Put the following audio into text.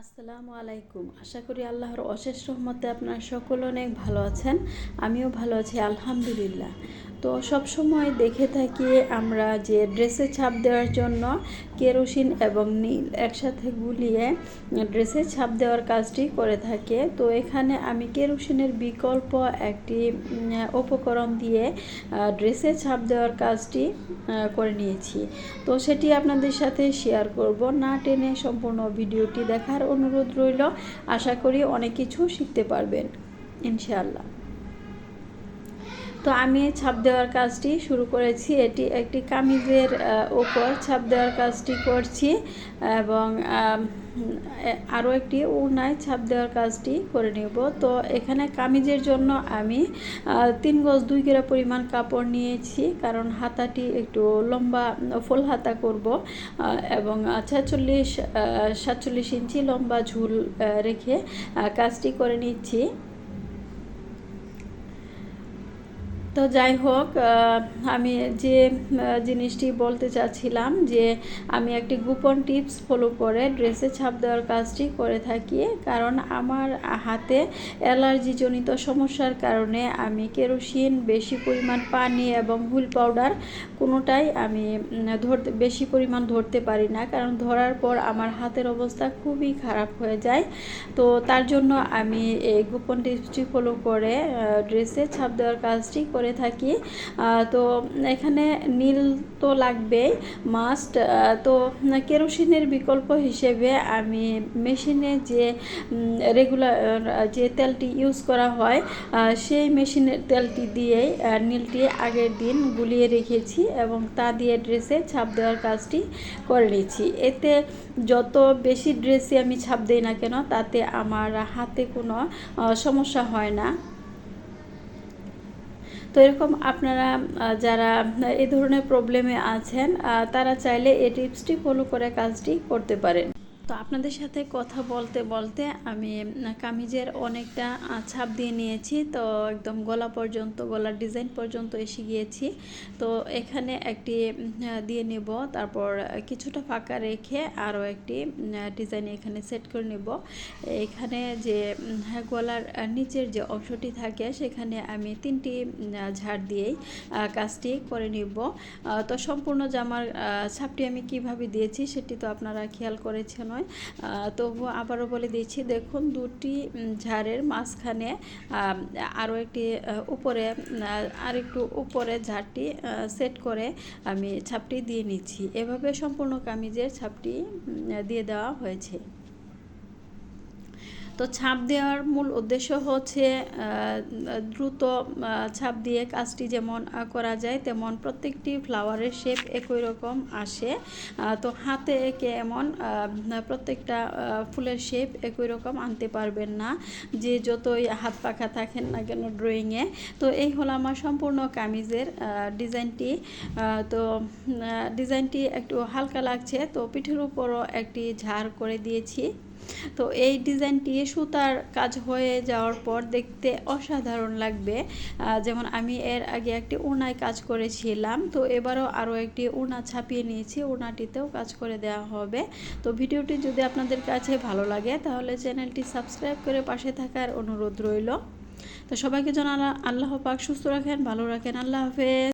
আসসালামু আলাইকুম। আশা করি আল্লাহর অশেষ রহমতে আপনারা সকল অনেক ভালো আছেন। আমিও ভালো আছি, আলহামদুলিল্লাহ। তো সব সময় দেখে থাকি আমরা যে ড্রেসে ছাপ দেওয়ার জন্য কেরোসিন এবং নীল একসাথে গুলিয়ে ড্রেসে ছাপ দেওয়ার কাজটি করে থাকে। তো এখানে আমি কেরোসিনের বিকল্প একটি উপকরণ দিয়ে ড্রেসে ছাপ দেওয়ার কাজটি করে নিয়েছি। তো সেটি আপনাদের সাথে শেয়ার করব। না টেনে সম্পূর্ণ ভিডিওটি দেখার অনুরোধ রইল। আশা করি অনেক কিছু শিখতে পারবেন। ইনশাআল্লাহ। তো আমি ছাপ দেওয়ার কাজটি শুরু করেছি। এটি একটি কামিজের ওপর ছাপ দেওয়ার কাজটি করছি এবং আরও একটি উড়নায় ছাপ দেওয়ার কাজটি করে নেব। তো এখানে কামিজের জন্য আমি তিন গজ দুই গেরা পরিমাণ কাপড় নিয়েছি কারণ হাতাটি একটু লম্বা, ফুল হাতা করব এবং ছেচল্লিশ সাতচল্লিশ ইঞ্চি লম্বা ঝুল রেখে কাজটি করে নিচ্ছি। তো যাই হোক আমি যে জিনিসটি বলতে চাচ্ছিলাম যে, আমি একটি গোপন টিপস ফলো করে ড্রেসে ছাপ দেওয়ার কাজটি করে থাকি। কারণ আমার হাতে অ্যালার্জিজনিত সমস্যার কারণে আমি কেরোসিন, বেশি পরিমাণ পানি এবং হুল পাউডার কোনোটাই আমি ধরতে, বেশি পরিমাণ ধরতে পারি না। কারণ ধরার পর আমার হাতের অবস্থা খুবই খারাপ হয়ে যায়। তো তার জন্য আমি এই গোপন টিপসটি ফলো করে ড্রেসে ছাপ দেওয়ার কাজটি করে করে থাকি। তো এখানে নীল তো লাগবেই মাস্ট তো কেরোসিনের বিকল্প হিসেবে আমি মেশিনে যে রেগুলার যে তেলটি ইউজ করা হয় সেই মেশিনের তেলটি দিয়েই নীলটি আগের দিন গুলিয়ে রেখেছি এবং তা দিয়ে ড্রেসে ছাপ দেওয়ার কাজটি করে নিয়েছি। এতে যত বেশি ড্রেসে আমি ছাপ দিই না কেন, তাতে আমার হাতে কোনো সমস্যা হয় না। তো এরকম আপনারা যারা এ ধরনের প্রবলেমে আছেন তারা চাইলে এই টিপসটি ফলো করে কাজটি করতে পারেন। আপনাদের সাথে কথা বলতে বলতে আমি কামিজের অনেকটা ছাপ দিয়ে নিয়েছি। তো একদম গলা পর্যন্ত, গলার ডিজাইন পর্যন্ত এসে গিয়েছি। তো এখানে একটি দিয়ে নেব। তারপর কিছুটা ফাঁকা রেখে আরও একটি ডিজাইন এখানে সেট করে নেব। এখানে যে গলার নিচের যে অংশটি থাকে, সেখানে আমি তিনটি ঝাড় দিয়েই কাজটি করে নিব। তো সম্পূর্ণ জামার ছাপটি আমি কীভাবে দিয়েছি, সেটি তো আপনারা খেয়াল করেছেন নয় তবু আবারও বলে দিচ্ছি, দেখুন দুটি ঝাড়ের মাঝখানে আরও একটি উপরে আর একটু উপরে ঝাড়টি সেট করে আমি ছাপটি দিয়ে নিচ্ছি। এভাবে সম্পূর্ণ কামিজের ছাপটি দিয়ে দেওয়া হয়েছে। তো ছাপ দেওয়ার মূল উদ্দেশ্য হচ্ছে দ্রুত ছাপ দিয়ে কাজটি যেমন করা যায়, তেমন প্রত্যেকটি ফ্লাওয়ারের শেপ একই রকম আসে। তো হাতে একে এমন প্রত্যেকটা ফুলের শেপ একই রকম আনতে পারবেন না, যে যতই হাত পাখা থাকেন না কেন ড্রয়িংয়ে তো এই হলো আমার সম্পূর্ণ কামিজের ডিজাইনটি। তো ডিজাইনটি একটু হালকা লাগছে, তো পিঠের উপরও একটি ঝাড় করে দিয়েছি। তো এই ডিজাইনটি সুতার কাজ হয়ে যাওয়ার পর দেখতে অসাধারণ লাগবে। যেমন আমি এর আগে একটি উনায় কাজ করেছিলাম, তো এবারও আরও একটি উনা ছাপিয়ে নিয়েছি উনাটিতেও কাজ করে দেওয়া হবে। তো ভিডিওটি যদি আপনাদের কাছে ভালো লাগে, তাহলে চ্যানেলটি সাবস্ক্রাইব করে পাশে থাকার অনুরোধ রইল। তো সবাইকে জানা, আল্লাহ পাক সুস্থ রাখেন, ভালো রাখেন, আল্লাহ হাফেজ।